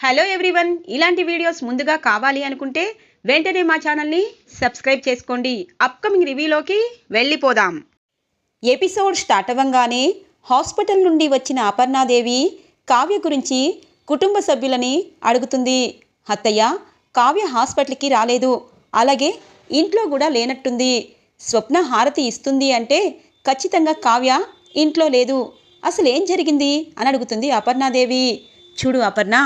Hello everyone ఇలాంటి videos ముందుగా కావాలి అనుకుంటే వెంటనే మా ఛానల్ని సబ్స్క్రైబ్ చేసుకోండి. అప్కమింగ్ రివ్యూలోకి వెళ్ళిపోదాం. ఎపిసోడ్ స్టార్ట్ అవ్వంగానే హాస్పిటల్ నుండి వచ్చిన అపర్ణాదేవి కావ్య గురించి కుటుంబ సభ్యులని అడుగుతుంది. అత్తయ్య కావ్య హాస్పిటల్కి రాలేదు. అలాగే ఇంట్లో కూడా లేనట్టుంది. స్వప్న హారతి ఇస్తుంది అంటే ఖచ్చితంగా కావ్య ఇంట్లో లేదు. అసలు ఏం జరిగింది? అని అడుగుతుంది అపర్ణాదేవి. చూడు అపర్ణ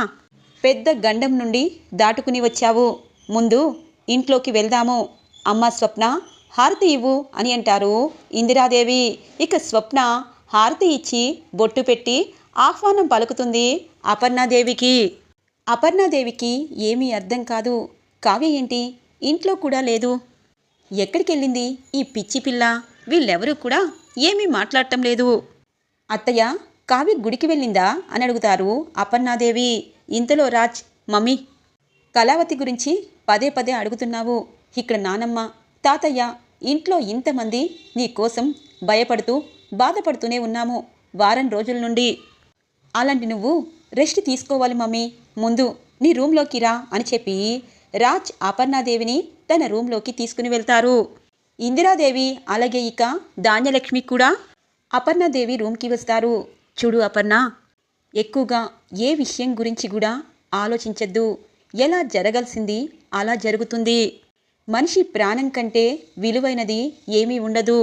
పెద్ద గండం నుండి దాటుకుని వచ్చావు. ముందు ఇంట్లోకి వెళ్దాము. అమ్మ స్వప్న హారతి ఇవ్వు అని అంటారు ఇందిరాదేవి. ఇక స్వప్న హారతి ఇచ్చి బొట్టు పెట్టి ఆహ్వానం పలుకుతుంది అపర్ణాదేవికి. అపర్ణాదేవికి ఏమీ అర్థం కాదు. కావ్య ఏంటి? ఇంట్లో కూడా లేదు. ఎక్కడికెళ్ళింది ఈ పిచ్చి పిల్ల? వీళ్ళెవరూ కూడా ఏమీ మాట్లాడటం లేదు. అత్తయ్య కావ్య గుడికి వెళ్ళిందా అని అడుగుతారు అపర్ణాదేవి. ఇంతలో రాజ్ మమ్మీ కళావతి గురించి పదే పదే అడుగుతున్నావు. ఇక్కడ నానమ్మ తాతయ్య ఇంట్లో ఇంతమంది నీ కోసం భయపడుతూ బాధపడుతూనే ఉన్నాము వారం రోజుల నుండి. అలాంటి నువ్వు రెస్ట్ తీసుకోవాలి మమ్మీ. ముందు నీ రూమ్లోకి రా అని చెప్పి రాజ్ అపర్ణాదేవిని తన రూమ్లోకి తీసుకుని వెళ్తారు. ఇందిరాదేవి అలాగే ఇక ధాన్యలక్ష్మి కూడా అపర్ణాదేవి రూమ్కి వస్తారు. చూడు అపర్ణ ఎక్కువగా ఏ విషయం గురించి కూడా ఆలోచించద్దు. ఎలా జరగాల్సింది అలా జరుగుతుంది. మనిషి ప్రాణం కంటే విలువైనది ఏమీ ఉండదు.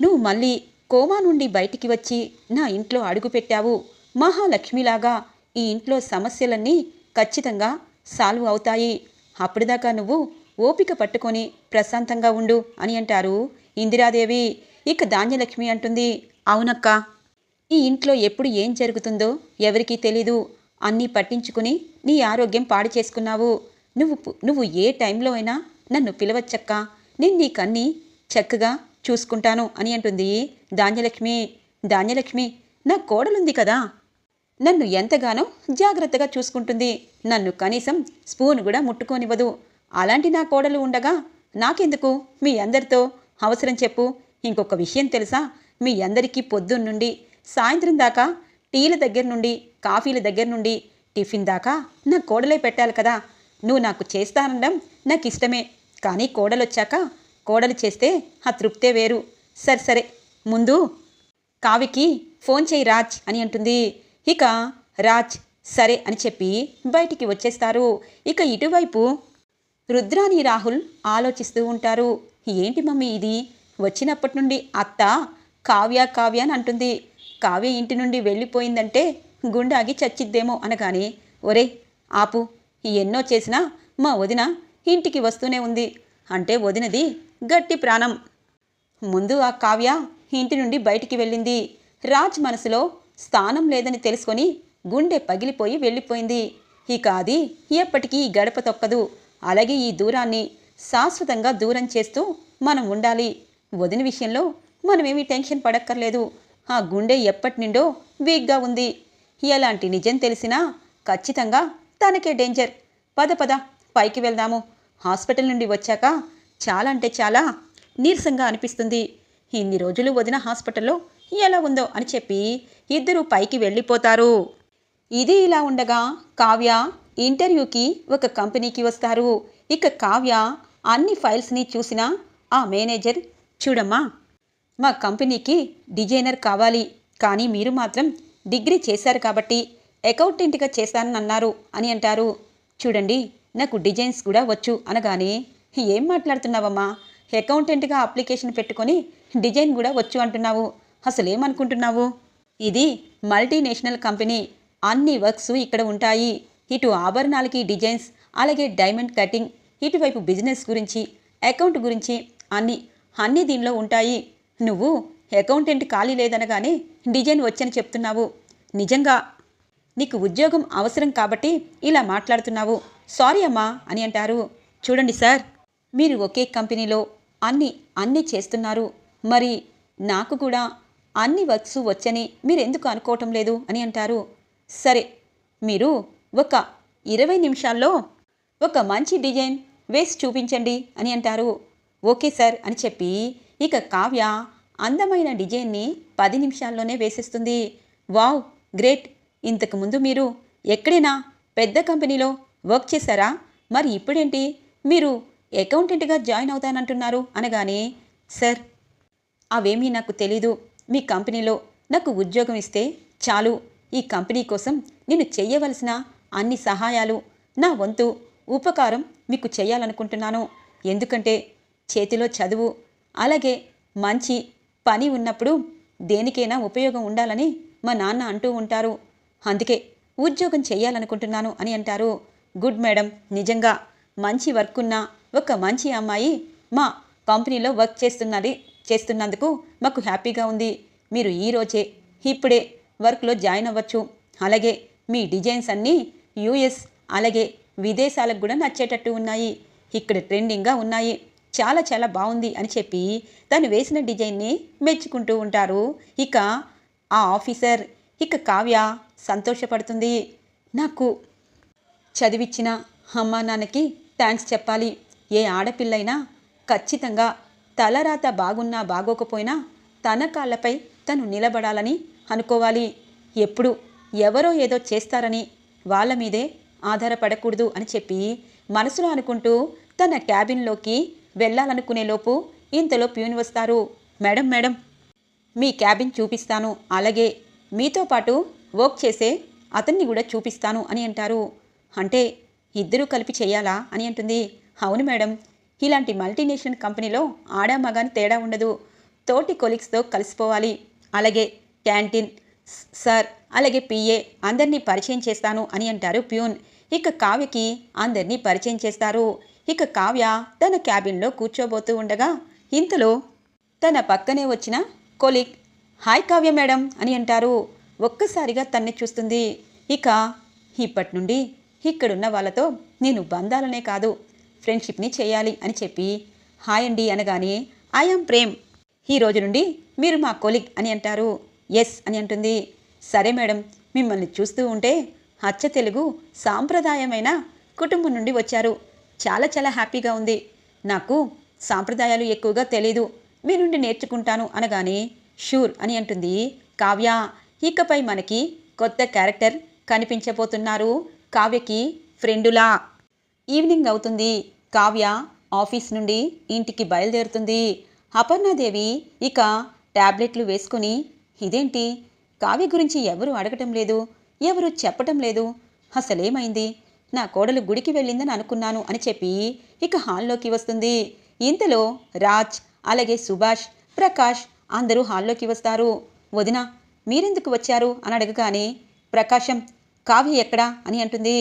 నువ్వు మళ్ళీ కోమా నుండి బయటికి వచ్చి నా ఇంట్లో అడుగుపెట్టావు మహాలక్ష్మిలాగా ఈ ఇంట్లో సమస్యలన్నీ ఖచ్చితంగా సాల్వ్ అవుతాయి. అప్పటిదాకా నువ్వు ఓపిక పట్టుకొని ప్రశాంతంగా ఉండు అని అంటారు ఇందిరాదేవి. ఇక ధాన్యలక్ష్మి అంటుంది. అవునక్క. ఈ ఇంట్లో ఎప్పుడు ఏం జరుగుతుందో ఎవరికీ తెలీదు. అన్నీ పట్టించుకుని నీ ఆరోగ్యం పాడు చేసుకున్నావు. నువ్వు నువ్వు ఏ టైంలో అయినా నన్ను పిలవచ్చక్క. నేను నీకన్నీ చక్కగా చూసుకుంటాను అని అంటుంది ధాన్యలక్ష్మి. ధాన్యలక్ష్మి నా కోడలుంది కదా. నన్ను ఎంతగానో జాగ్రత్తగా చూసుకుంటుంది. నన్ను కనీసం స్పూన్ కూడా ముట్టుకోనివ్వదు. అలాంటి నా కోడలు ఉండగా నాకెందుకు? మీ అందరితో అవసరం చెప్పు. ఇంకొక విషయం తెలుసా? మీ అందరికీ పొద్దున్నుండి సాయంత్రం దాకా టీల దగ్గర నుండి కాఫీల దగ్గర నుండి టిఫిన్ దాకా నా కోడలే పెట్టాలి కదా. నువ్వు నాకు చేస్తానడం నాకు ఇష్టమే కానీ కోడలొచ్చాక కోడలు చేస్తే ఆ తృప్తే వేరు. సరే సరే. ముందు కావికి ఫోన్ చేయి రాజ్ అని అంటుంది. ఇక రాజ్ సరే అని చెప్పి బయటికి వచ్చేస్తారు. ఇక ఇటువైపు రుద్రాని రాహుల్ ఆలోచిస్తూ ఉంటారు. ఏంటి మమ్మీ ఇది? వచ్చినప్పటి నుండి అత్త కావ్య కావ్య అని అంటుంది. కావ్య ఇంటి నుండి వెళ్ళిపోయిందంటే గుండాగి చచ్చిద్దేమో అనగానే ఒరే ఆపు. ఎన్నో చేసినా మా వదిన ఇంటికి వస్తూనే ఉంది. అంటే వదినది గట్టి ప్రాణం. ముందు ఆ కావ్య ఇంటి నుండి బయటికి వెళ్ళింది. రాజ్ మనసులో స్థానం లేదని తెలుసుకొని గుండె పగిలిపోయి వెళ్ళిపోయింది. ఇక అది ఎప్పటికీ ఈ గడప తొక్కదు. అలాగే ఈ దూరాన్ని శాశ్వతంగా దూరం చేస్తూ మనం ఉండాలి. వదిన విషయంలో మనమేమీ టెన్షన్ పడక్కర్లేదు. ఆ గుండె ఎప్పటి నుండో వీక్గా ఉంది. ఎలాంటి నిజం తెలిసినా ఖచ్చితంగా తనకే డేంజర్. పద పద పైకి వెళ్దాము. హాస్పిటల్ నుండి వచ్చాక చాలా అంటే చాలా నీరసంగా అనిపిస్తుంది. ఇన్ని రోజులు వదిన హాస్పిటల్లో ఎలా ఉందో అని చెప్పి ఇద్దరు పైకి వెళ్ళిపోతారు. ఇది ఇలా ఉండగా కావ్య ఇంటర్వ్యూకి ఒక కంపెనీకి వస్తారు. ఇక కావ్య అన్ని ఫైల్స్ని చూసిన ఆ మేనేజర్ చూడమ్మా మా కంపెనీకి డిజైనర్ కావాలి. కానీ మీరు మాత్రం డిగ్రీ చేశారు కాబట్టి అకౌంటెంట్గా చేశానని అన్నారు అని అంటారు. చూడండి నాకు డిజైన్స్ కూడా వచ్చు అనగానే ఏం మాట్లాడుతున్నావమ్మా? అకౌంటెంట్గా అప్లికేషన్ పెట్టుకొని డిజైన్ కూడా వచ్చు అంటున్నావు. అసలేమనుకుంటున్నావు ఇది మల్టీనేషనల్ కంపెనీ. అన్ని వర్క్స్ ఇక్కడ ఉంటాయి. ఇటు ఆభరణాలకి డిజైన్స్ అలాగే డైమండ్ కటింగ్ ఇటువైపు బిజినెస్ గురించి అకౌంట్ గురించి అన్ని అన్ని దీనిలో ఉంటాయి. నువ్వు అకౌంటెంట్ ఖాళీ లేదనగానే డిజైన్ వచ్చని చెప్తున్నావు. నిజంగా? నీకు ఉద్యోగం అవసరం కాబట్టి ఇలా మాట్లాడుతున్నావు. సారీ అమ్మా అని అంటారు. చూడండి సార్ మీరు ఒకే కంపెనీలో అన్ని అన్నీ చేస్తున్నారు. మరి నాకు కూడా అన్ని వర్క్స్ వచ్చని మీరు ఎందుకు అనుకోవటం లేదు అని అంటారు. సరే మీరు ఒక ఇరవై నిమిషాల్లో ఒక మంచి డిజైన్ వేసి చూపించండి అని అంటారు. ఓకే సార్ అని చెప్పి ఇక కావ్య అందమైన డిజైన్ని పది నిమిషాల్లోనే వేసేస్తుంది. Wow great. ఇంతకుముందు మీరు ఎక్కడైనా పెద్ద కంపెనీలో వర్క్ చేశారా? మరి ఇప్పుడేంటి? మీరు అకౌంటెంట్గా జాయిన్ అవుతానంటున్నారు అనగానే సార్ అవేమీ నాకు తెలీదు. మీ కంపెనీలో నాకు ఉద్యోగం ఇస్తే చాలు. ఈ కంపెనీ కోసం నేను చెయ్యవలసిన అన్ని సహాయాలు నా వంతు ఉపకారం మీకు చేయాలనుకుంటున్నాను. ఎందుకంటే చేతిలో చదువు అలాగే మంచి పని ఉన్నప్పుడు దేనికైనా ఉపయోగం ఉండాలని మా నాన్న అంటూ ఉంటారు. అందుకే ఉద్యోగం చేయాలనుకుంటున్నాను అని అంటారు. గుడ్ మేడం నిజంగా మంచి వర్క్ ఉన్న ఒక మంచి అమ్మాయి మా కంపెనీలో వర్క్ చేస్తున్నది చేస్తున్నందుకు మాకు హ్యాపీగా ఉంది. మీరు ఈరోజే ఇప్పుడే వర్క్లో జాయిన్ అవ్వచ్చు. అలాగే మీ డిజైన్స్ అన్నీ యూఎస్ అలాగే విదేశాలకు కూడా నచ్చేటట్టు ఉన్నాయి. ఇక్కడ ట్రెండింగ్గా ఉన్నాయి. చాలా చాలా బాగుంది అని చెప్పి తను వేసిన డిజైన్ని మెచ్చుకుంటూ ఉంటారు. ఇక ఆ ఆఫీసర్ ఇక కావ్య సంతోషపడుతుంది. నాకు చదివిచ్చిన అమ్మ నాన్నకి థ్యాంక్స్ చెప్పాలి. ఏ ఆడపిల్లైనా ఖచ్చితంగా తలరాత బాగున్నా బాగోకపోయినా తన కాళ్ళపై తను నిలబడాలని అనుకోవాలి. ఎప్పుడు ఎవరో ఏదో చేస్తారని వాళ్ళ మీదే ఆధారపడకూడదు అని చెప్పి మనసులో అనుకుంటూ తన క్యాబిన్లోకి వెళ్ళాలనుకునే లోపు ఇంతలో ప్యూన్ వస్తారు. మేడం మేడం మీ క్యాబిన్ చూపిస్తాను. అలాగే మీతో పాటు వర్క్ చేసే అతన్ని కూడా చూపిస్తాను అని అంటారు. అంటే ఇద్దరూ కలిపి చేయాలా అని అంటుంది. అవును మేడం ఇలాంటి మల్టీనేషనల్ కంపెనీలో ఆడా మగాని తేడా ఉండదు. తోటి కొలీగ్స్తో కలిసిపోవాలి. అలాగే క్యాంటీన్ సార్ అలాగే పిఏ అందరినీ పరిచయం చేస్తాను అని అంటారు ప్యూన్. ఇక కావ్యకి అందరినీ పరిచయం చేస్తారు. ఇక కావ్య తన క్యాబిన్లో కూర్చోబోతూ ఉండగా ఇంతలో తన పక్కనే వచ్చిన కొలిక్ హాయ్ కావ్య మేడం అని అంటారు. ఒక్కసారిగా తన్ని చూస్తుంది. ఇక ఇప్పటి నుండి ఇక్కడున్న వాళ్ళతో నేను బంధాలనే కాదు ఫ్రెండ్షిప్ని చేయాలి అని చెప్పి హాయ్ అండి అనగానే ఐఎమ్ ప్రేమ్. ఈ రోజు నుండి మీరు మా కొలిగ్ అని అంటారు. ఎస్ అని అంటుంది. సరే మేడం మిమ్మల్ని చూస్తూ ఉంటే అచ్చ తెలుగు సాంప్రదాయమైన కుటుంబం నుండి వచ్చారు. చాలా చాలా హ్యాపీగా ఉంది. నాకు సాంప్రదాయాలు ఎక్కువగా తెలీదు. మీ నుండి నేర్చుకుంటాను అనగానే షూర్ అని అంటుంది కావ్య. ఇకపై మనకి కొత్త క్యారెక్టర్ కనిపించబోతున్నారు కావ్యకి ఫ్రెండులా. ఈవినింగ్ అవుతుంది. కావ్య ఆఫీస్ నుండి ఇంటికి బయలుదేరుతుంది. అపర్ణాదేవి ఇక ట్యాబ్లెట్లు వేసుకుని ఇదేంటి? కావ్య గురించి ఎవరు అడగటం లేదు? ఎవరు చెప్పటం లేదు? అసలేమైంది? నా కోడలు గుడికి వెళ్ళిందని అనుకున్నాను అని చెప్పి ఇక హాల్లోకి వస్తుంది. ఇంతలో రాజ్ అలాగే సుభాష్ ప్రకాష్ అందరూ హాల్లోకి వస్తారు. వదిన మీరెందుకు వచ్చారు? అని అడగగానే ప్రకాశం కావ్య ఎక్కడా? అని అంటుంది.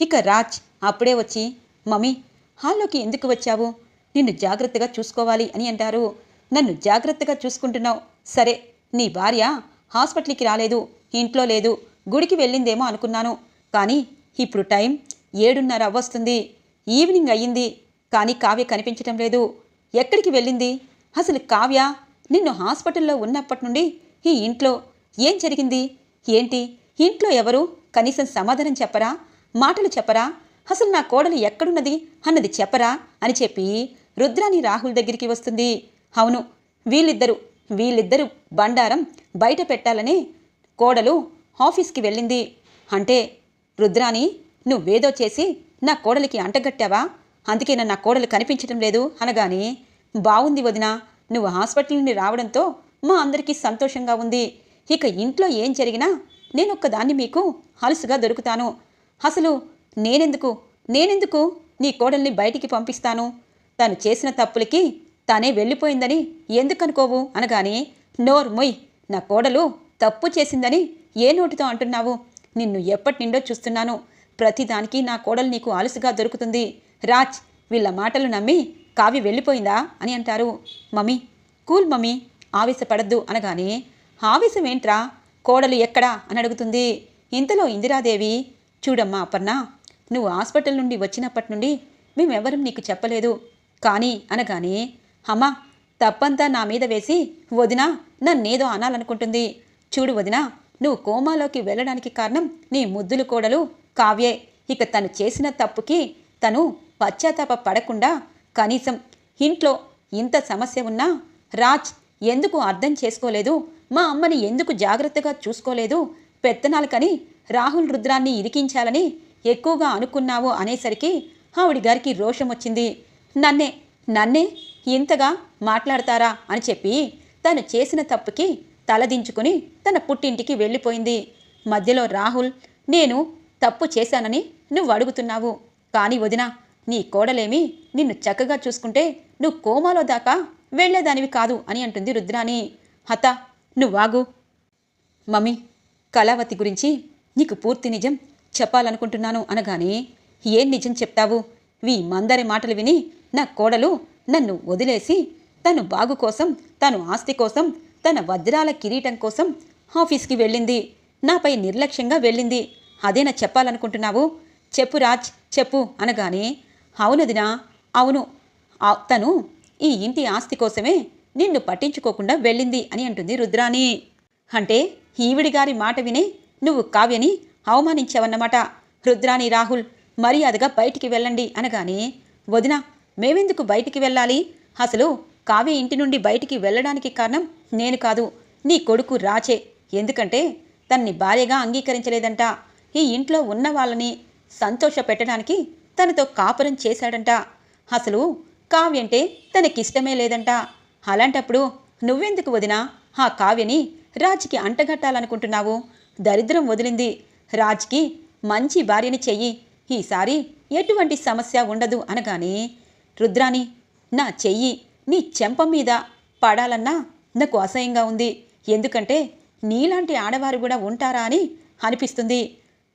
ఇక రాజ్ అప్పుడే వచ్చి మమ్మీ హాల్లోకి ఎందుకు వచ్చావు? నిన్ను జాగ్రత్తగా చూసుకోవాలి అని అంటారు. నన్ను జాగ్రత్తగా చూసుకుంటున్నావు? సరే నీ భార్య హాస్పిటల్కి రాలేదు ఇంట్లో లేదు గుడికి వెళ్ళిందేమో అనుకున్నాను. కానీ ఇప్పుడు టైం ఏడున్నర అవ్వొస్తుంది. ఈవినింగ్ అయ్యింది. కానీ కావ్య కనిపించటం లేదు. ఎక్కడికి వెళ్ళింది? అసలు కావ్య నిన్ను హాస్పిటల్లో ఉన్నప్పటి నుండి ఈ ఇంట్లో ఏం జరిగింది? ఏంటి? ఇంట్లో ఎవరు? కనీసం సమాధానం చెప్పరా? మాటలు చెప్పరా? అసలు నా కోడలు ఎక్కడున్నది? అన్నది చెప్పరా? అని చెప్పి రుద్రాని రాహుల్ దగ్గరికి వస్తుంది. అవును వీళ్ళిద్దరు వీళ్ళిద్దరు బండారం బయట పెట్టాలని కోడలు ఆఫీస్కి వెళ్ళింది. అంటే రుద్రాని నువ్వేదో చేసి నా కోడలికి అంటగట్టావా? అందుకే నా నా కోడలు కనిపించడం లేదు అనగాని బాగుంది వదిన నువ్వు హాస్పిటల్ నుండి రావడంతో మా అందరికీ సంతోషంగా ఉంది. ఇక ఇంట్లో ఏం జరిగినా నేనొక్కదాన్ని మీకు హలుసుగా దొరుకుతాను. అసలు నేనెందుకు? నేనెందుకు నీ కోడల్ని బయటికి పంపిస్తాను? తను చేసిన తప్పులకి తానే వెళ్ళిపోయిందని ఎందుకనుకోవు? అనగాని నోర్ మొయ్ నా కోడలు తప్పు చేసిందని ఏ నోటితో అంటున్నావు? నిన్ను ఎప్పటి నిండో చూస్తున్నాను. ప్రతిదానికి నా కోడలు నీకు ఆలుసుగా దొరుకుతుంది. రాజ్ వీళ్ళ మాటలు నమ్మి కావి వెళ్ళిపోయిందా? అని అంటారు. మమ్మీ కూల్ మమ్మీ ఆవేశపడద్దు అనగానే ఆవేశం ఏంట్రా? కోడలు ఎక్కడా? అని అడుగుతుంది. ఇంతలో ఇందిరాదేవి చూడమ్మా అపర్ణ నువ్వు హాస్పిటల్ నుండి వచ్చినప్పటి నుండి మేమెవరం నీకు చెప్పలేదు. కానీ అనగానే అమ్మా తప్పంతా నా మీద వేసి వదినా నన్నేదో అనాలనుకుంటుంది. చూడు వదినా నువ్వు కోమాలోకి వెళ్ళడానికి కారణం నీ ముద్దులు కోడలు కావ్యే. ఇక తను చేసిన తప్పుకి తను పశ్చాత్తాప పడకుండా కనీసం ఇంట్లో ఇంత సమస్య ఉన్నా రాజ్ ఎందుకు అర్థం చేసుకోలేదు? మా అమ్మని ఎందుకు జాగ్రత్తగా చూసుకోలేదు? పెత్తనాలకని రాహుల్ రుద్రాన్ని ఇరికించాలని ఎక్కువగా అనుకున్నావు అనేసరికి ఆవిడ గారికి రోషం వచ్చింది. నన్నే నన్నే ఇంతగా మాట్లాడతారా అని చెప్పి తను చేసిన తప్పుకి తలదించుకుని తన పుట్టింటికి వెళ్ళిపోయింది. మధ్యలో రాహుల్ నేను తప్పు చేశానని నువ్వు అడుగుతున్నావు. కానీ వదిన నీ కోడలేమి నిన్ను చక్కగా చూసుకుంటే నువ్వు కోమాలో దాకా వెళ్ళేదానివి కాదు అని అంటుంది రుద్రాని హత నువ్వాగు మమ్మీ కళావతి గురించి నీకు పూర్తి నిజం చెప్పాలనుకుంటున్నాను అనగానే ఏం నిజం చెప్తావు? వీ మందరి మాటలు విని నా కోడలు నన్ను వదిలేసి తను బాగు కోసం తను ఆస్తి కోసం తన వజ్రాల కిరీటం కోసం ఆఫీస్కి వెళ్ళింది. నాపై నిర్లక్ష్యంగా వెళ్ళింది. అదేనా చెప్పాలనుకుంటున్నావు? చెప్పు రాజ్ చెప్పు అనగానే అవునదినా అవును. తను ఈ ఇంటి ఆస్తి కోసమే నిన్ను పట్టించుకోకుండా వెళ్ళింది అని అంటుంది రుద్రాని అంటే ఈవిడి గారి మాట విని నువ్వు కావ్యని అవమానించావన్నమాట. రుద్రాని రాహుల్ మర్యాదగా బయటికి వెళ్ళండి అనగానే వదిన మేమెందుకు బయటికి వెళ్ళాలి? అసలు కావ్య ఇంటి నుండి బయటికి వెళ్ళడానికి కారణం నేను కాదు నీ కొడుకు రాచే ఎందుకంటే తన్ని భార్యగా అంగీకరించలేదంట. ఈ ఇంట్లో ఉన్న వాళ్ళని సంతోష పెట్టడానికి తనతో కాపురం చేశాడంట. అసలు కావ్యంటే తనకిష్టమే లేదంట. అలాంటప్పుడు నువ్వెందుకు వదినా ఆ కావ్యని రాజ్కి అంటగట్టాలనుకుంటున్నావు? దరిద్రం వదిలింది. రాజ్కి మంచి భార్యని చెయ్యి. ఈసారి ఎటువంటి సమస్య ఉండదు అనగానే రుద్రాని నా చెయ్యి నీ చెంప మీద పడాలన్నా నాకు అసహ్యంగా ఉంది. ఎందుకంటే నీలాంటి ఆడవారు కూడా ఉంటారా అని అనిపిస్తుంది.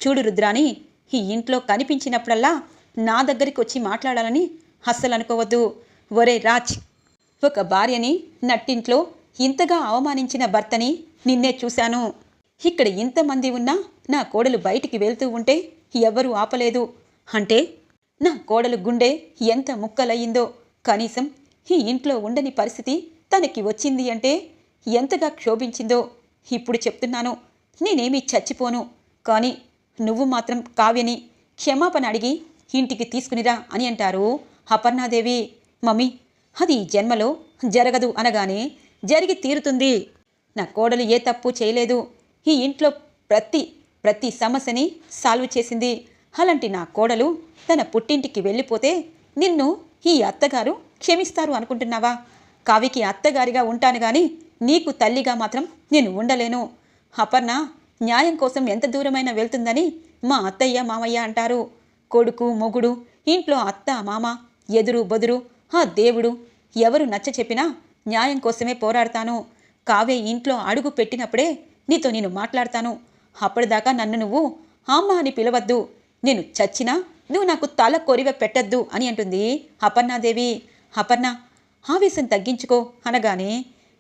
చూడు రుద్రాని ఈ ఇంట్లో కనిపించినప్పుడల్లా నా దగ్గరికి వచ్చి మాట్లాడాలని అస్సలు అనుకోవద్దు. ఒరే రాజ్ ఒక భార్యని నట్టింట్లో ఇంతగా అవమానించిన భర్తని నిన్నే చూశాను. ఇక్కడ ఇంతమంది ఉన్నా నా కోడలు బయటికి వెళ్తూ ఉంటే ఎవ్వరూ ఆపలేదు. అంటే నా కోడలు గుండె ఎంత ముక్కలయ్యిందో. కనీసం ఈ ఇంట్లో ఉండని పరిస్థితి తనకి వచ్చింది అంటే ఎంతగా క్షోభించిందో. ఇప్పుడు చెప్తున్నాను నేనేమీ చచ్చిపోను. కానీ నువ్వు మాత్రం కావ్యని క్షమాపణ అడిగి ఇంటికి తీసుకునిరా అని అంటారు అపర్ణాదేవి. మమ్మీ అది జన్మలో జరగదు అనగానే జరిగి తీరుతుంది. నా కోడలు ఏ తప్పు చేయలేదు. ఈ ఇంట్లో ప్రతి ప్రతి సమస్యని సాల్వ్ చేసింది. అలాంటి నా కోడలు తన పుట్టింటికి వెళ్ళిపోతే నిన్ను ఈ అత్తగారు క్షమిస్తారు అనుకుంటున్నావా? కావికి అత్తగారిగా ఉంటాను గాని నీకు తల్లిగా మాత్రం నేను ఉండలేను. అపర్ణ న్యాయం కోసం ఎంత దూరమైనా వెళ్తుందని మా అత్తయ్య మామయ్య అంటారు. కొడుకు మొగుడు ఇంట్లో అత్త మామ ఎదురు బదురు ఆ దేవుడు ఎవరు నచ్చ చెప్పినా న్యాయం కోసమే పోరాడతాను. కావే ఇంట్లో అడుగు పెట్టినప్పుడే నీతో నేను మాట్లాడతాను. అప్పటిదాకా నన్ను నువ్వు అమ్మ అని పిలవద్దు. నేను చచ్చినా నువ్వు నాకు తల కొరివ పెట్టద్దు అని అంటుంది అపర్ణాదేవి అపర్ణ ఆవేశం తగ్గించుకో అనగానే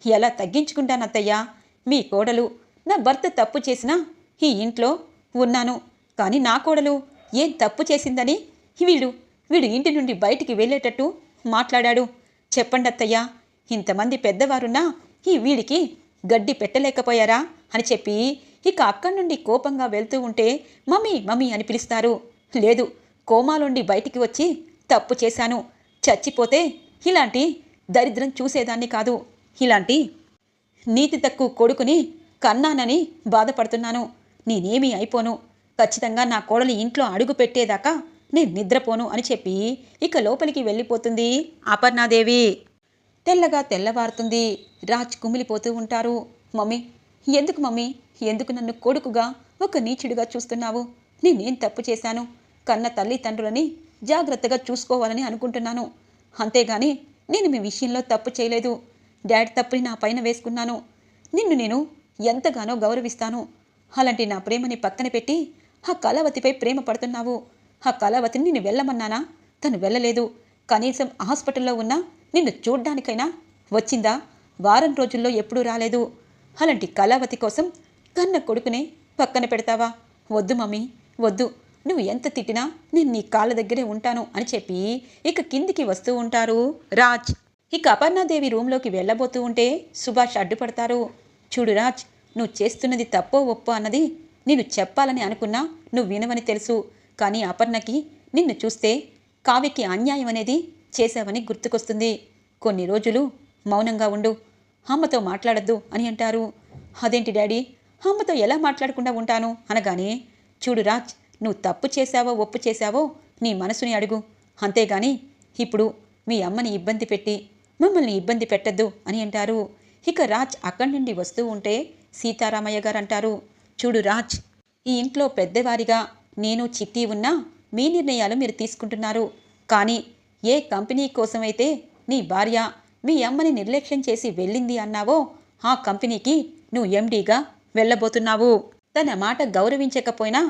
ఎలా తగ్గించుకుంటానత్తయ్యా? మీ కోడలు నా భర్త తప్పు చేసినా ఈ ఇంట్లో ఉన్నాను. కానీ నా కోడలు ఏం తప్పు చేసిందని వీడు వీడు ఇంటి నుండి బయటికి వెళ్ళేటట్టు మాట్లాడాడు. చెప్పండి అత్తయ్యా ఇంతమంది పెద్దవారున్నా ఈ వీడికి గడ్డి పెట్టలేకపోయారా అని చెప్పి ఇక అక్కడి నుండి కోపంగా వెళ్తూ ఉంటే మమ్మీ మమ్మీ అని పిలుస్తారు. లేదు కోమాలుండి బయటికి వచ్చి తప్పు చేశాను. చచ్చిపోతే ఇలాంటి దరిద్రం చూసేదాన్ని కాదు. ఇలాంటి నీతి తక్కువ కొడుకుని కన్నానని బాధపడుతున్నాను. నేనేమీ అయిపోను. ఖచ్చితంగా నా కోడలి ఇంట్లో అడుగు పెట్టేదాకా నేను నిద్రపోను అని చెప్పి ఇక లోపలికి వెళ్ళిపోతుంది అపర్ణాదేవి. తెల్లగా తెల్లవారుతుంది. రాజ్ కుమిలిపోతూ ఉంటారు. మమ్మీ ఎందుకు మమ్మీ? ఎందుకు నన్ను కొడుకుగా ఒక నీచుడిగా చూస్తున్నావు? నేనేం తప్పు చేశాను? కన్న తల్లిదండ్రులని జాగ్రత్తగా చూసుకోవాలని అనుకుంటున్నాను. అంతేగాని నేను మీ విషయంలో తప్పు చేయలేదు. డాడ్ తప్పుని నా పైన వేసుకున్నాను. నిన్ను నేను ఎంతగానో గౌరవిస్తాను. అలాంటి నా ప్రేమని పక్కన పెట్టి ఆ కళావతిపై ప్రేమ పడుతున్నావు. ఆ కళావతిని నిన్ను వెళ్ళమన్నానా? తను వెళ్ళలేదు. కనీసం హాస్పిటల్లో ఉన్నా నిన్ను చూడ్డానికైనా వచ్చిందా? వారం రోజుల్లో ఎప్పుడూ రాలేదు. అలాంటి కళావతి కోసం కన్న కొడుకునే పక్కన పెడతావా? వద్దు మమ్మీ వద్దు. నువ్వు ఎంత తిట్టినా నేను నీ కాళ్ళ దగ్గరే ఉంటాను అని చెప్పి ఇక కిందికి వస్తూ ఉంటారు రాజ్. ఇక అపర్ణాదేవి రూమ్లోకి వెళ్ళబోతూ ఉంటే సుభాష్ అడ్డుపడతారు. చూడు రాజ్ నువ్వు చేస్తున్నది తప్పో ఒప్పో అన్నది నేను చెప్పాలని అనుకున్నా నువ్వు వినవని తెలుసు. కానీ అపర్ణకి నిన్ను చూస్తే కావ్యకి అన్యాయం అనేది చేశావని గుర్తుకొస్తుంది. కొన్ని రోజులు మౌనంగా ఉండు. అమ్మతో మాట్లాడద్దు అని అంటారు. అదేంటి డాడీ? అమ్మతో ఎలా మాట్లాడకుండా ఉంటాను అనగానే చూడు రాజ్ నువ్వు తప్పు చేశావో ఒప్పు చేశావో నీ మనసుని అడుగు. అంతేగాని ఇప్పుడు మీ అమ్మని ఇబ్బంది పెట్టి మమ్మల్ని ఇబ్బంది పెట్టద్దు అని అంటారు. ఇక రాజ్ అక్కడి నుండి వస్తూ ఉంటే సీతారామయ్య గారు అంటారు చూడు రాజ్ ఈ ఇంట్లో పెద్దవారిగా నేను చిట్టి ఉన్నా మీ నిర్ణయాలు మీరు తీసుకుంటున్నారు. కానీ ఏ కంపెనీ కోసమైతే నీ భార్య మీ అమ్మని నిర్లక్ష్యం చేసి వెళ్ళింది అన్నావో ఆ కంపెనీకి నువ్వు ఎండీగా వెళ్ళబోతున్నావు. తన మాట గౌరవించకపోయినా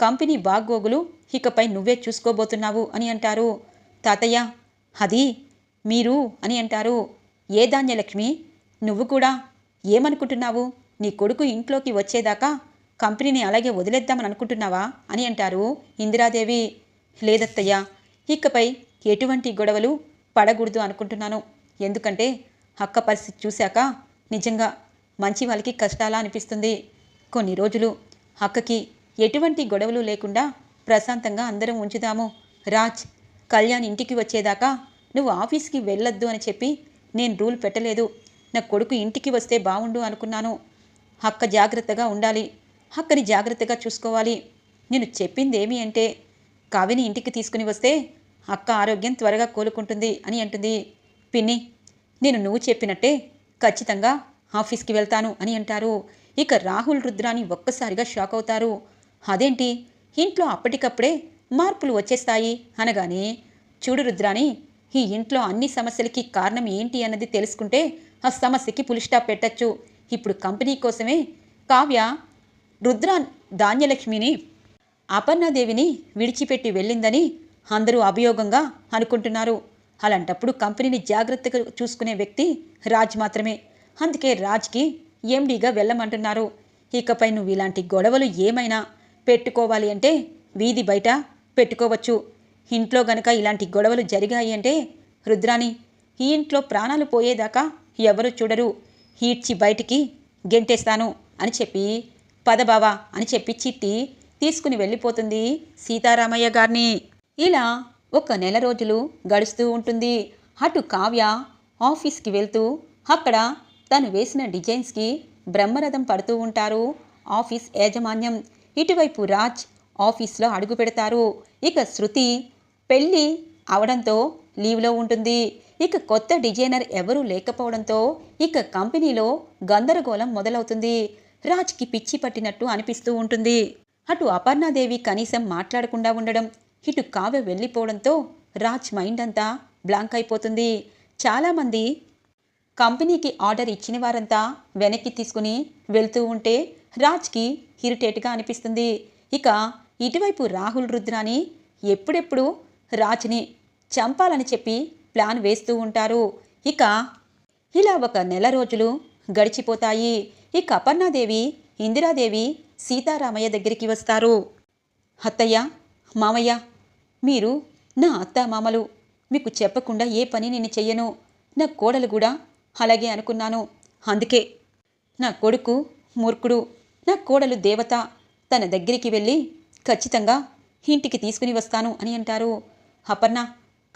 కంపెనీ బాగోగులు ఇకపై నువ్వే చూసుకోబోతున్నావు అని అంటారు. తాతయ్య అది మీరు అని అంటారు. ఏ ధాన్యలక్ష్మి నువ్వు కూడా ఏమనుకుంటున్నావు? నీ కొడుకు ఇంట్లోకి వచ్చేదాకా కంపెనీని అలాగే వదిలేద్దామని అనుకుంటున్నావా? అని అంటారు ఇందిరాదేవి. లేదత్తయ్య ఇకపై ఎటువంటి గొడవలు పడకూడదు అనుకుంటున్నాను. ఎందుకంటే అక్క పరిస్థితి చూశాక నిజంగా మంచి వాళ్ళకి కష్టాలా అనిపిస్తుంది. కొన్ని రోజులు అక్కకి ఎటువంటి గొడవలు లేకుండా ప్రశాంతంగా అందరం ఉంచుదాము. రాజ్ కళ్యాణ్ ఇంటికి వచ్చేదాకా నువ్వు ఆఫీస్కి వెళ్ళొద్దు అని చెప్పి నేను రూల్ పెట్టలేదు. నా కొడుకు ఇంటికి వస్తే బాగుండు అనుకున్నాను. హక్క జాగ్రత్తగా ఉండాలి. హక్కని జాగ్రత్తగా చూసుకోవాలి. నేను చెప్పింది ఏమి అంటే కావిని ఇంటికి తీసుకుని వస్తే అక్క ఆరోగ్యం త్వరగా కోలుకుంటుంది అని అంటుంది. పిన్ని నేను నువ్వు చెప్పినట్టే ఖచ్చితంగా ఆఫీస్కి వెళ్తాను అని అంటారు. ఇక రాహుల్ రుద్రాని ఒక్కసారిగా షాక్ అవుతారు. అదేంటి? ఇంట్లో అప్పటికప్పుడే మార్పులు వచ్చేస్తాయి అనగానే చూడు రుద్రాని ఈ ఇంట్లో అన్ని సమస్యలకి కారణం ఏంటి అన్నది తెలుసుకుంటే ఆ సమస్యకి పులి స్టాప్ పెట్టచ్చు. ఇప్పుడు కంపెనీ కోసమే కావ్య రుద్ర ధాన్యలక్ష్మిని అపర్ణాదేవిని విడిచిపెట్టి వెళ్ళిందని అందరూ అభియోగంగా అనుకుంటున్నారు. అలాంటప్పుడు కంపెనీని జాగ్రత్తగా చూసుకునే వ్యక్తి రాజ్ మాత్రమే. అందుకే రాజ్కి ఎండీగా వెళ్ళమంటున్నారు. ఇకపై నువ్వు ఇలాంటి గొడవలు ఏమైనా పెట్టుకోవాలి అంటే వీధి బయట పెట్టుకోవచ్చు. ఇంట్లో గనక ఇలాంటి గొడవలు జరిగాయి అంటే రుద్రాని ఈ ఇంట్లో ప్రాణాలు పోయేదాకా ఎవరు చూడరు. హీడ్చి బయటికి గెంటేస్తాను అని చెప్పి పదబావా అని చెప్పి చిట్టి తీసుకుని వెళ్ళిపోతుంది సీతారామయ్య గారిని. ఇలా ఒక నెల రోజులు గడుస్తూ ఉంటుంది. అటు కావ్య ఆఫీస్కి వెళ్తూ అక్కడ తను వేసిన డిజైన్స్కి బ్రహ్మరథం పడుతూ ఉంటారు. ఆఫీస్ యాజమాన్యం ఇటువైపు రాజ్ ఆఫీస్లో అడుగు పెడతారు. ఇక శృతి పెళ్ళి అవడంతో లీవ్లో ఉంటుంది. ఇక కొత్త డిజైనర్ ఎవరూ లేకపోవడంతో ఇక కంపెనీలో గందరగోళం మొదలవుతుంది. రాజ్కి పిచ్చి పట్టినట్టు అనిపిస్తూ ఉంటుంది. అటు అపర్ణాదేవి కనీసం మాట్లాడకుండా ఉండడం ఇటు కావ్య వెళ్ళిపోవడంతో రాజ్ మైండ్ అంతా బ్లాంక్ అయిపోతుంది. చాలామంది కంపెనీకి ఆర్డర్ ఇచ్చిన వారంతా వెనక్కి తీసుకుని వెళ్తూ ఉంటే రాజ్కి ఇరిటేట్గా అనిపిస్తుంది. ఇక ఇటువైపు రాహుల్ రుద్రాని ఎప్పుడెప్పుడు రాజ్ని చంపాలని చెప్పి ప్లాన్ వేస్తూ ఉంటారు. ఇక ఇలా ఒక నెల రోజులు గడిచిపోతాయి. ఇక అపర్ణాదేవి ఇందిరాదేవి సీతారామయ్య దగ్గరికి వస్తారు. అత్తయ్య మామయ్య మీరు నా అత్త మామలు. మీకు చెప్పకుండా ఏ పని నేను చెయ్యను. నా కోడలు కూడా అలాగే అనుకున్నాను. అందుకే నా కొడుకు మూర్ఖుడు నా కోడలు దేవత తన దగ్గరికి వెళ్ళి ఖచ్చితంగా ఇంటికి తీసుకుని వస్తాను అని అంటారు. అపర్ణ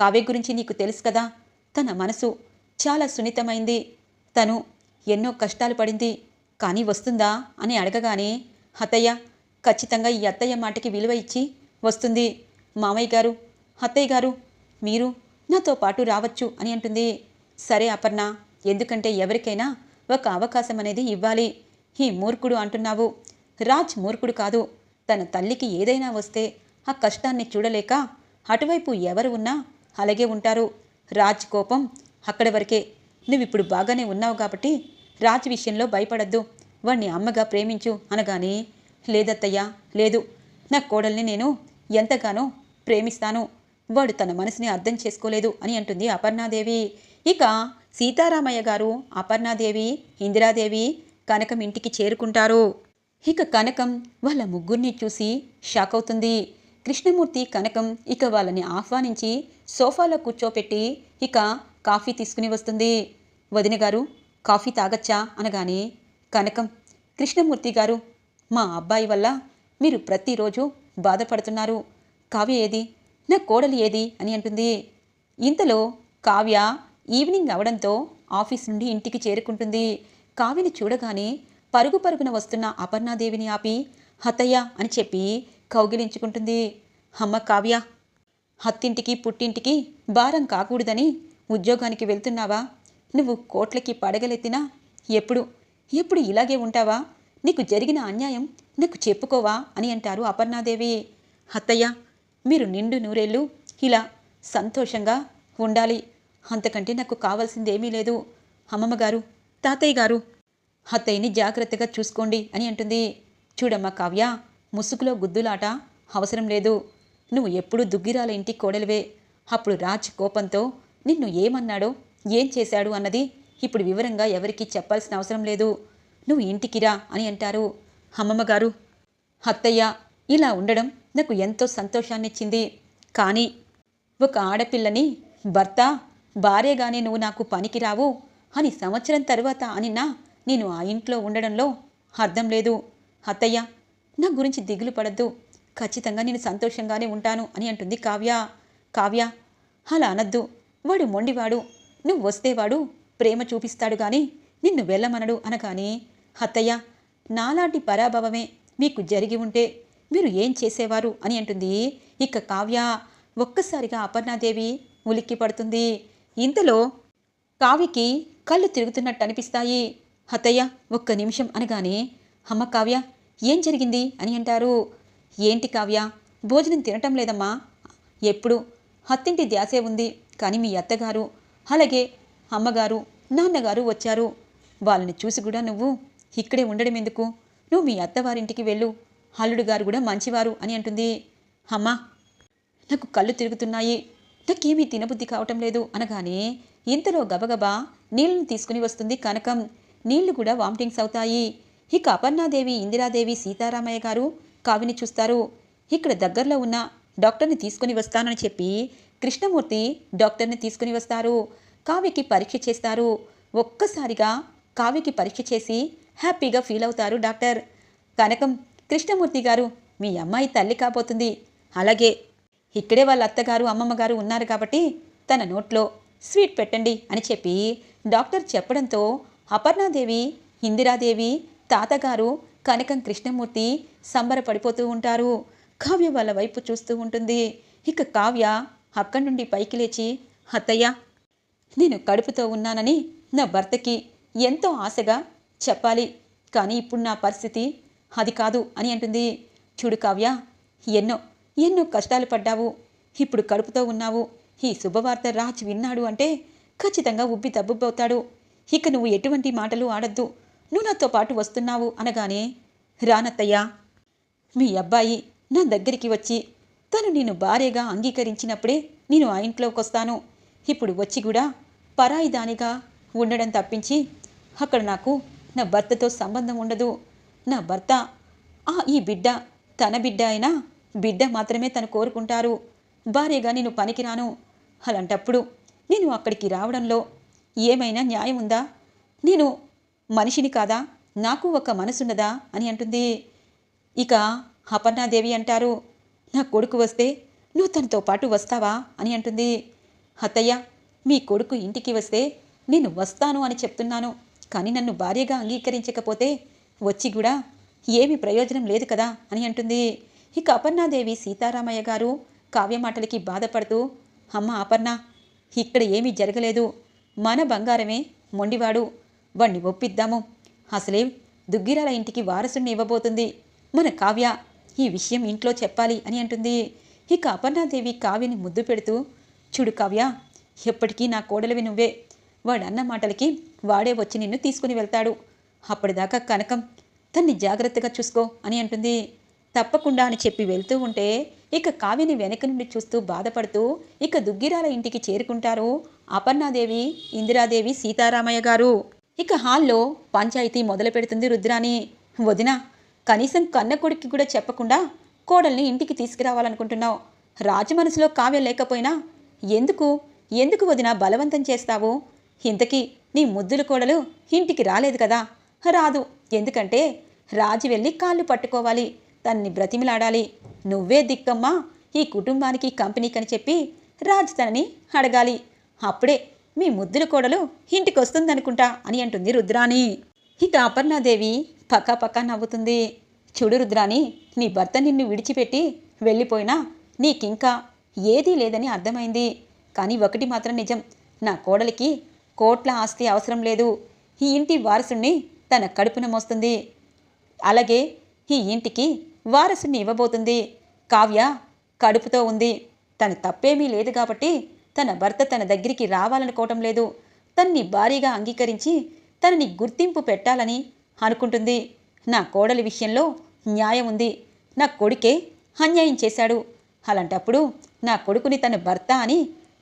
కావ్య గురించి నీకు తెలుసు కదా? తన మనసు చాలా సున్నితమైంది. తను ఎన్నో కష్టాలు పడింది. కానీ వస్తుందా? అని అడగగానే అత్తయ్య ఖచ్చితంగా ఈ అత్తయ్య మాటకి విలువ ఇచ్చి వస్తుంది. మామయ్య గారు అత్తయ్య గారు మీరు నాతో పాటు రావచ్చు అని అంటుంది. సరే అపర్ణ ఎందుకంటే ఎవరికైనా ఒక అవకాశం అనేది ఇవ్వాలి. ఈ మూర్ఖుడు అంటున్నావు. రాజ్ మూర్ఖుడు కాదు. తన తల్లికి ఏదైనా వస్తే ఆ కష్టాన్ని చూడలేక అటువైపు ఎవరు ఉన్నా అలాగే ఉంటారు. రాజ్ కోపం అక్కడి వరకే. నువ్విప్పుడు బాగానే ఉన్నావు కాబట్టి రాజ్ విషయంలో భయపడద్దు. వాణ్ణి అమ్మగా ప్రేమించు అనగానే లేదత్తయ్యా లేదు. నా కోడల్ని నేను ఎంతగానో ప్రేమిస్తాను. వాడు తన మనసుని అర్థం చేసుకోలేదు అని అంటుంది అపర్ణాదేవి. ఇక సీతారామయ్య గారు అపర్ణాదేవి ఇందిరాదేవి కనకం ఇంటికి చేరుకుంటారు. ఇక కనకం వాళ్ళ ముగ్గురిని చూసి షాక్ అవుతుంది. కృష్ణమూర్తి కనకం ఇక వాళ్ళని ఆహ్వానించి సోఫాలో కూర్చోపెట్టి ఇక కాఫీ తీసుకుని వస్తుంది. వదిన గారు కాఫీ తాగచ్చా? అనగానే కనకం కృష్ణమూర్తి గారు మా అబ్బాయి వల్ల మీరు ప్రతిరోజు బాధపడుతున్నారు. కావ్య ఏది? నా కోడలు ఏది? అని అంటుంది. ఇంతలో కావ్య ఈవినింగ్ అవడంతో ఆఫీస్ నుండి ఇంటికి చేరుకుంటుంది. కావ్యని చూడగానే పరుగు పరుగున వస్తున్న అపర్ణాదేవిని ఆపి హతయ్య అని చెప్పి కౌగిలించుకుంటుంది. అమ్మ కావ్య హత్తింటికి పుట్టింటికి భారం కాకూడదని ఉద్యోగానికి వెళ్తున్నావా? నువ్వు కోట్లకి పడగలెత్తినా ఎప్పుడు? ఎప్పుడు ఇలాగే ఉంటావా? నీకు జరిగిన అన్యాయం నీకు చెప్పుకోవా అని అంటారు అపర్ణాదేవి. అత్తయ్య మీరు నిండు నూరేళ్ళు ఇలా సంతోషంగా ఉండాలి. అంతకంటే నాకు కావాల్సిందేమీ లేదు. అమ్మమ్మ గారు తాతయ్య గారు అత్తయ్యని జాగ్రత్తగా చూసుకోండి అని అంటుంది. చూడమ్మా కావ్య ముసుగులో గుద్దులాట అవసరం లేదు. నువ్వు ఎప్పుడూ దుగ్గిరాల ఇంటి కోడలివే. అప్పుడు రాజ్ కోపంతో నిన్ను ఏమన్నాడో ఏం చేశాడు అన్నది ఇప్పుడు వివరంగా ఎవరికీ చెప్పాల్సిన అవసరం లేదు. నువ్వు ఇంటికి రా అని అంటారు. అమ్మమ్మగారు అత్తయ్య ఇలా ఉండడం నాకు ఎంతో సంతోషాన్నిచ్చింది. కానీ ఒక ఆడపిల్లని భర్త భార్యగానే నువ్వు నాకు పనికిరావు అని సంవత్సరం తర్వాత అనినా నేను ఆ ఇంట్లో ఉండడంలో అర్థం లేదు. అత్తయ్య నా గురించి దిగులు పడద్దు. ఖచ్చితంగా నేను సంతోషంగానే ఉంటాను అని అంటుంది కావ్య. కావ్య అలా అనద్దు. వాడు మొండివాడు. నువ్వు వస్తే వాడు ప్రేమ చూపిస్తాడు కానీ నిన్ను వెళ్ళమనడు అనగానే అత్తయ్య నాలాంటి పరాభవమే మీకు జరిగి ఉంటే మీరు ఏం చేసేవారు? అని అంటుంది. ఇక కావ్య ఒక్కసారిగా అపర్ణాదేవి ఉలిక్కి పడుతుంది. ఇంతలో కావ్యకి కళ్ళు తిరుగుతున్నట్టు అనిపిస్తాయి. అత్తయ్య ఒక్క నిమిషం అనగానే అమ్మ కావ్య ఏం జరిగింది అని అంటారు. ఏంటి కావ్య? భోజనం తినటం లేదమ్మా. ఎప్పుడు? హత్తింటి ధ్యాసే ఉంది. కానీ మీ అత్తగారు? అలాగే అమ్మగారు నాన్నగారు వచ్చారు. వాళ్ళని చూసి కూడా నువ్వు ఇక్కడే ఉండడం ఎందుకు? నువ్వు మీ అత్తవారింటికి వెళ్ళు. అల్లుడు గారు కూడా మంచివారు అని అంటుంది. అమ్మా నాకు కళ్ళు తిరుగుతున్నాయి. నాకేమీ తినబుద్ధి కావటం లేదు అనగానే ఇంతలో గబగబా నీళ్ళను తీసుకుని వస్తుంది కనకం. నీళ్ళు కూడా వామిటింగ్స్ అవుతాయి. ఇక అపర్ణాదేవి ఇందిరాదేవి సీతారామయ్య గారు కావిని చూస్తారు. ఇక్కడ దగ్గరలో ఉన్న డాక్టర్ని తీసుకుని వస్తానని చెప్పి కృష్ణమూర్తి డాక్టర్ని తీసుకుని వస్తారు. కావ్యకి పరీక్ష చేస్తారు. ఒక్కసారిగా కావ్యకి పరీక్ష చేసి హ్యాపీగా ఫీల్ అవుతారు డాక్టర్. కనకం కృష్ణమూర్తి గారు మీ అమ్మాయి తల్లి కాబోతుంది. అలాగే ఇక్కడే వాళ్ళ అత్తగారు అమ్మమ్మ గారు ఉన్నారు కాబట్టి తన నోట్లో స్వీట్ పెట్టండి అని చెప్పి డాక్టర్ చెప్పడంతో అపర్ణాదేవి ఇందిరాదేవి తాతగారు కనకం కృష్ణమూర్తి సంబరపడిపోతూ ఉంటారు. కావ్య వాళ్ళ వైపు చూస్తూ ఉంటుంది. ఇక కావ్య అక్కడి నుండి పైకి లేచి అత్తయ్య నేను కడుపుతో ఉన్నానని నా భర్తకి ఎంతో ఆశగా చెప్పాలి. కానీ ఇప్పుడు నా పరిస్థితి అది కాదు అని అంటుంది. చూడు కావ్య ఎన్నో ఎన్నో కష్టాలు పడ్డావు. ఇప్పుడు కడుపుతో ఉన్నావు. ఈ శుభవార్త రాజ్ విన్నాడు అంటే ఖచ్చితంగా ఉబ్బి దబ్బుబోతాడు ఇక నువ్వు ఎటువంటి మాటలు ఆడద్దు. నువ్వు నాతో పాటు వస్తున్నావు అనగానే రానత్తయ్యా మీ అబ్బాయి నా దగ్గరికి వచ్చి తను నేను భార్యగా అంగీకరించినప్పుడే నేను ఆ ఇంట్లోకి వస్తాను ఇప్పుడు వచ్చి కూడా పరాయి దానిగా ఉండడం తప్పించి అక్కడ నాకు నా భర్తతో సంబంధం ఉండదు. నా భర్త ఆ ఈ బిడ్డ తన బిడ్డ అయినా బిడ్డ మాత్రమే తను కోరుకుంటారు. భార్యగా నేను పనికిరాను. అలాంటప్పుడు నేను అక్కడికి రావడంలో ఏమైనా న్యాయం ఉందా నేను మనిషిని కాదా? నాకు ఒక మనసున్నదా? అని అంటుంది. ఇక అపర్ణాదేవి అంటారు నా కొడుకు వస్తే నువ్వు తనతో పాటు వస్తావా? అని అంటుంది. అత్తయ్య మీ కొడుకు ఇంటికి వస్తే నేను వస్తాను అని చెప్తున్నాను కానీ నన్ను భార్యగా అంగీకరించకపోతే వచ్చి కూడా ఏమి ప్రయోజనం లేదు కదా? అని అంటుంది. ఇక అపర్ణాదేవి సీతారామయ్య గారు కావ్యమాటలకి బాధపడుతూ అమ్మ అపర్ణ ఇక్కడ ఏమీ జరగలేదు. మన బంగారమే మొండివాడు. వాణ్ణి ఒప్పిద్దాము. అసలే? దుగ్గిరాల ఇంటికి వారసుణ్ణి ఇవ్వబోతుంది. మన కావ్య ఈ విషయం ఇంట్లో చెప్పాలి అని అంటుంది. ఇక అపర్ణాదేవి కావ్యని ముద్దు పెడుతూ చూడు కావ్య ఎప్పటికీ నా కోడలివి నువ్వే. వాడన్న మాటలకి వాడే వచ్చి నిన్ను తీసుకుని వెళ్తాడు. అప్పటిదాకా కనకం తన్ని జాగ్రత్తగా చూసుకో అని అంటుంది. తప్పకుండా అని చెప్పి వెళ్తూ ఉంటే ఇక కావ్యని వెనక నుండి చూస్తూ బాధపడుతూ ఇక దుగ్గిరాల ఇంటికి చేరుకుంటారు అపర్ణాదేవి ఇందిరాదేవి సీతారామయ్య గారు. ఇక హాల్లో పంచాయతీ మొదలు పెడుతుంది రుద్రాని. వదిన కనీసం కన్న కొడుక్కి కూడా చెప్పకుండా కోడల్ని ఇంటికి తీసుకురావాలనుకుంటున్నావు. రాజు మనసులో కావ్య లేకపోయినా ఎందుకు ఎందుకు వదిన బలవంతం చేస్తావు? ఇంతకీ నీ ముద్దుల కోడలు ఇంటికి రాలేదు కదా. రాదు ఎందుకంటే రాజు వెళ్ళి కాళ్ళు పట్టుకోవాలి తన్ని బ్రతిమిలాడాలి. నువ్వే దిక్కమ్మా ఈ కుటుంబానికి కంపెనీకని చెప్పి రాజు తనని అడగాలి. అప్పుడే మీ ముద్దుల కోడలు ఇంటికి వస్తుందనుకుంటా అని అంటుంది రుద్రాణి. ఇక అపర్ణాదేవి పక్కా పక్కా నవ్వుతుంది. చూడు రుద్రాణి నీ భర్త నిన్ను విడిచిపెట్టి వెళ్ళిపోయినా నీకింకా ఏదీ లేదని అర్థమైంది. కానీ ఒకటి మాత్రం నిజం నా కోడలికి కోట్ల ఆస్తి అవసరం లేదు. ఈ ఇంటి వారసుణ్ణి తన కడుపున మోస్తుంది. అలాగే ఈ ఇంటికి వారసుని ఇవ్వబోతుంది. కావ్య కడుపుతో ఉంది. తన తప్పేమీ లేదు కాబట్టి తన భర్త తన దగ్గరికి రావాలనుకోవటం లేదు. తన్ని భారీగా అంగీకరించి తనని గుర్తింపు పెట్టాలని అనుకుంటుంది. నా కోడలి విషయంలో న్యాయం ఉంది. నా కొడుకే అన్యాయం చేశాడు. అలాంటప్పుడు నా కొడుకుని తన భర్త అని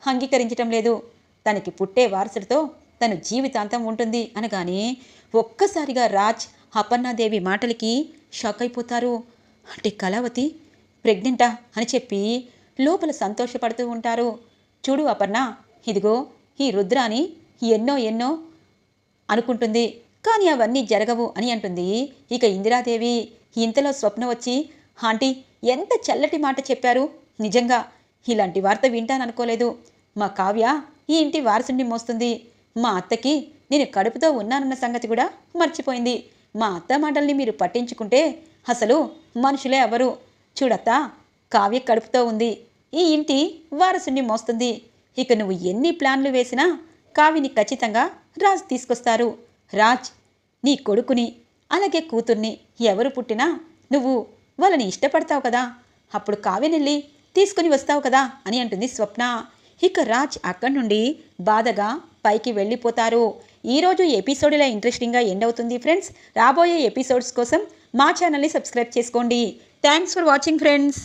అంగీకరించటం లేదు. తనకి పుట్టే వారసుడితో తను జీవితాంతం ఉంటుంది అనగానే ఒక్కసారిగా రాజ్ అపర్ణాదేవి మాటలకి షాక్ అయిపోతారు. అంటే కళావతి ప్రెగ్నెంటా అని చెప్పి లోపల సంతోషపడుతూ ఉంటారు. చూడు అపర్ణ ఇదిగో ఈ రుద్రాని ఎన్నో ఎన్నో అనుకుంటుంది. కానీ అవన్నీ జరగవు అని అంటుంది. ఇక ఇందిరాదేవి ఇంతలో స్వప్న వచ్చి ఆంటీ ఎంత చల్లటి మాట చెప్పారు. నిజంగా ఇలాంటి వార్త వింటాననుకోలేదు. మా కావ్య ఈ ఇంటి వారసుని మోస్తుంది. మా అత్తకి నేను కడుపుతో ఉన్నానన్న సంగతి కూడా మర్చిపోయింది. మా అత్త మాటల్ని మీరు పట్టించుకుంటే అసలు మనుషులే ఎవరు. చూడత్తా కావ్య కడుపుతో ఉంది. ఈ ఇంటి వారసుని మోస్తుంది. ఇక నువ్వు ఎన్ని ప్లాన్లు వేసినా కావిని ఖచ్చితంగా రాజ్ తీసుకొస్తారు. రాజ్ నీ కొడుకుని అలాగే కూతుర్ని ఎవరు పుట్టినా నువ్వు వాళ్ళని ఇష్టపడతావు కదా. అప్పుడు కావినెళ్ళి తీసుకుని వస్తావు కదా అని అంటుంది స్వప్న. ఇక రాజ్ అక్కడి నుండి బాధగా పైకి వెళ్ళిపోతారు. ఈరోజు ఎపిసోడ్ ఇలా ఇంట్రెస్టింగ్గా ఎండ్ అవుతుంది ఫ్రెండ్స్. రాబోయే ఎపిసోడ్స్ కోసం మా ఛానల్ని సబ్స్క్రైబ్ చేసుకోండి. Thanks for watching friends.